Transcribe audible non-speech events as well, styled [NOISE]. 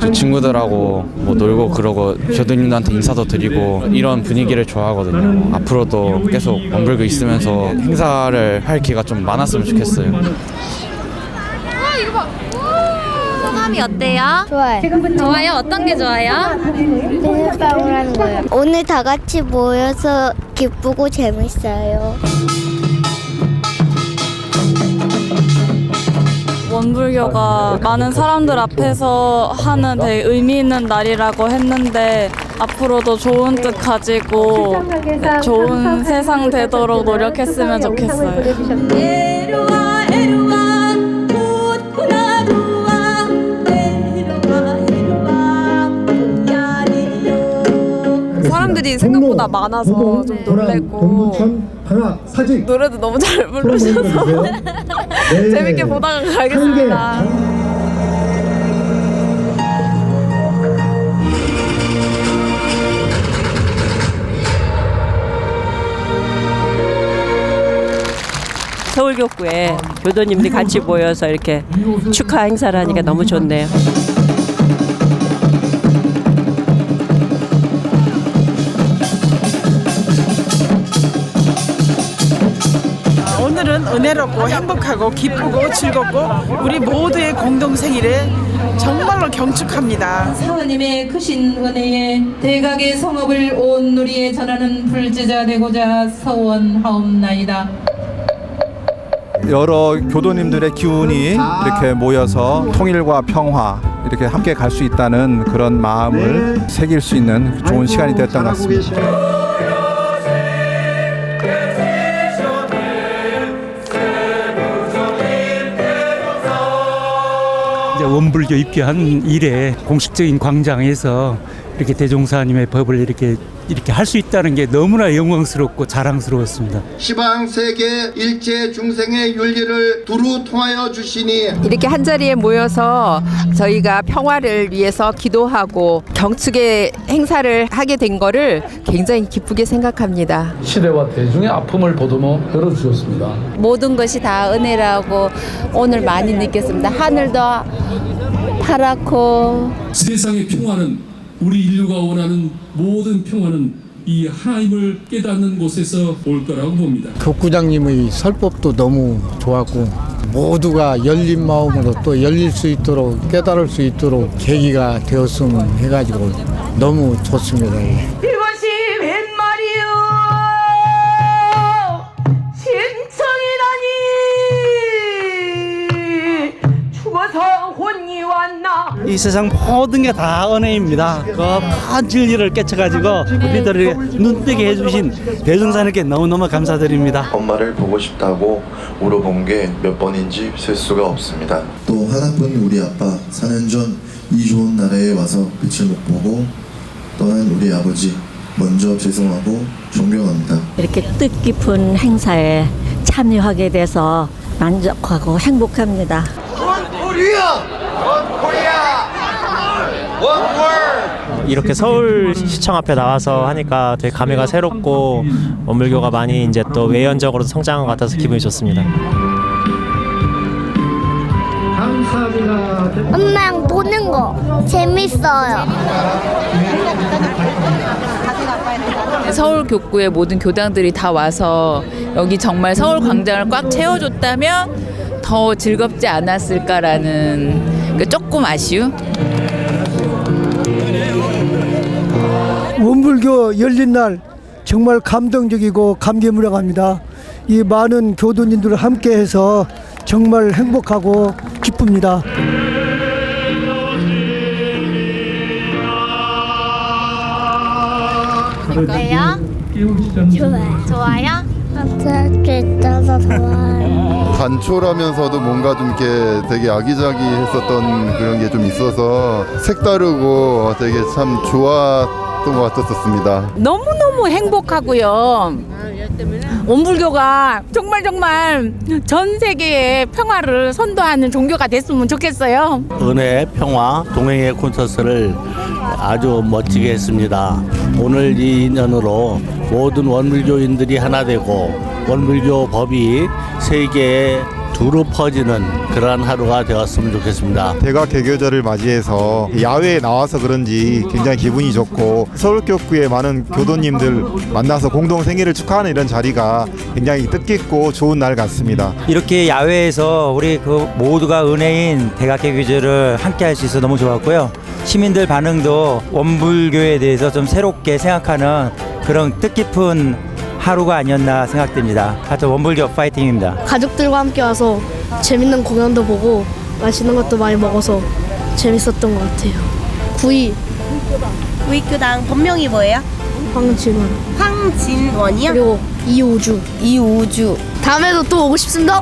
저 친구들하고 뭐 놀고 그러고 교도님들한테 인사도 드리고 이런 분위기를 좋아하거든요. 앞으로도 계속 원불교 있으면서 행사를 할 기회가 좀 많았으면 좋겠어요. 소감이 어때요? 좋아요. 좋아요? 어떤 게 좋아요? 비눗방울 하는 거예요. 오늘 다 같이 모여서 기쁘고 재밌어요. 원불교가 많은 사람들 앞에서 하는 되게 의미 있는 날이라고 했는데 앞으로도 좋은 뜻 가지고 좋은 세상 되도록 노력했으면 좋겠어요. 사람들이 생각보다 많아서 좀 놀랬고 하나 사진 노래도 너무 잘 부르셔서. [LAUGHS] 네. 재밌게 보다가 가겠습니다. 서울교구에 교도님들이 같이 모여서 이렇게 축하 행사를 하니까 너무 좋네요. 은 은혜롭고 행복하고 기쁘고 즐겁고 우리 모두의 공동 생일에 정말로 경축합니다. 사모님의 크신 은혜에 대각의 성업을 온 누리에 전하는 불제자 되고자 서원하옵나이다. 여러 교도님들의 기운이 이렇게 모여서 통일과 평화 이렇게 함께 갈 수 있다는 그런 마음을 새길 수 있는 좋은 시간이 됐던 것 같습니다. 원불교 입교한 이래 공식적인 광장에서 이렇게 대종사님의 법을 이렇게 이렇게 할 수 있다는 게 너무나 영광스럽고 자랑스러웠습니다. 시방 세계 일체 중생의 윤리를 두루 통하여 주시니 이렇게 한 자리에 모여서 저희가 평화를 위해서 기도하고 경축의 행사를 하게 된 거를 굉장히 기쁘게 생각합니다. 시대와 대중의 아픔을 보듬어 열어주셨습니다. 모든 것이 다 은혜라고 오늘 많이 느꼈습니다. 하늘도 파랗고 세상의 평화는 우리 인류가 원하는 모든 평화는 이 하나님을 깨닫는 곳에서 올 거라고 봅니다. 교구장님의 설법도 너무 좋았고 모두가 열린 마음으로 또 열릴 수 있도록 깨달을 수 있도록 계기가 되었으면 해가지고 너무 좋습니다. 이 세상 모든 게 다 은혜입니다. 그큰 진리를 깨쳐가지고 우리들에게 눈뜨게 해주신 대종사님께 너무너무 감사드립니다. 엄마를 보고 싶다고 물어본 게 몇 번인지 셀 수가 없습니다. 또 하나뿐 우리 아빠 4년 전 이 좋은 나라에 와서 빛을 못 보고 떠난 우리 아버지 먼저 죄송하고 존경합니다. 이렇게 뜻깊은 행사에 참여하게 돼서 만족하고 행복합니다. 이렇게 서울 시청 앞에 나와서 하니까 되게 감회가 새롭고 원불교가 많이 이제 또 외연적으로 성장한 것 같아서 기분이 좋습니다. 엄마랑 보는 거 재밌어요. 서울 교구의 모든 교당들이 다 와서 여기 정말 서울 광장을 꽉 채워줬다면 더 즐겁지 않았을까라는 그 조금 아쉬움. 원불교 열린 날 정말 감동적이고 감개무량합니다. 이 많은 교도님들 함께해서 정말 행복하고 기쁩니다. 어때요? 좋아요. 있어서 좋아요. 단촐하면서도 뭔가 좀 이렇게 되게 아기자기했었던 그런 게 좀 있어서 색다르고 되게 참 좋았 던 것 같았었습니다. 너무너무 행복하고요. 원불교가 정말 정말 전 세계의 평화를 선도하는 종교가 됐으면 좋겠어요. 은혜, 평화, 동행의 콘서트를 아주 멋지게 했습니다. 오늘 이 인연으로 모든 원불교인들이 하나 되고 원불교 법이 세계에 두루 퍼지는 그러한 하루가 되었으면 좋겠습니다. 대각 개교절을 맞이해서 야외에 나와서 그런지 굉장히 기분이 좋고 서울교구의 많은 교도님들 만나서 공동 생일을 축하하는 이런 자리가 굉장히 뜻깊고 좋은 날 같습니다. 이렇게 야외에서 우리 그 모두가 은혜인 대각 개교제를 함께 할 수 있어 너무 좋았고요. 시민들 반응도 원불교에 대해서 좀 새롭게 생각하는 그런 뜻깊은 하루가 아니었나 생각됩니다. 하여튼 원불교 파이팅입니다. 가족들과 함께 와서 재밌는 공연도 보고 맛있는 것도 많이 먹어서 재밌었던 것 같아요. 구이 구익교당 본명이 뭐예요? 황진원 황진원이요? 그리고 이우주 이우주 다음에도 또 오고 싶습니다.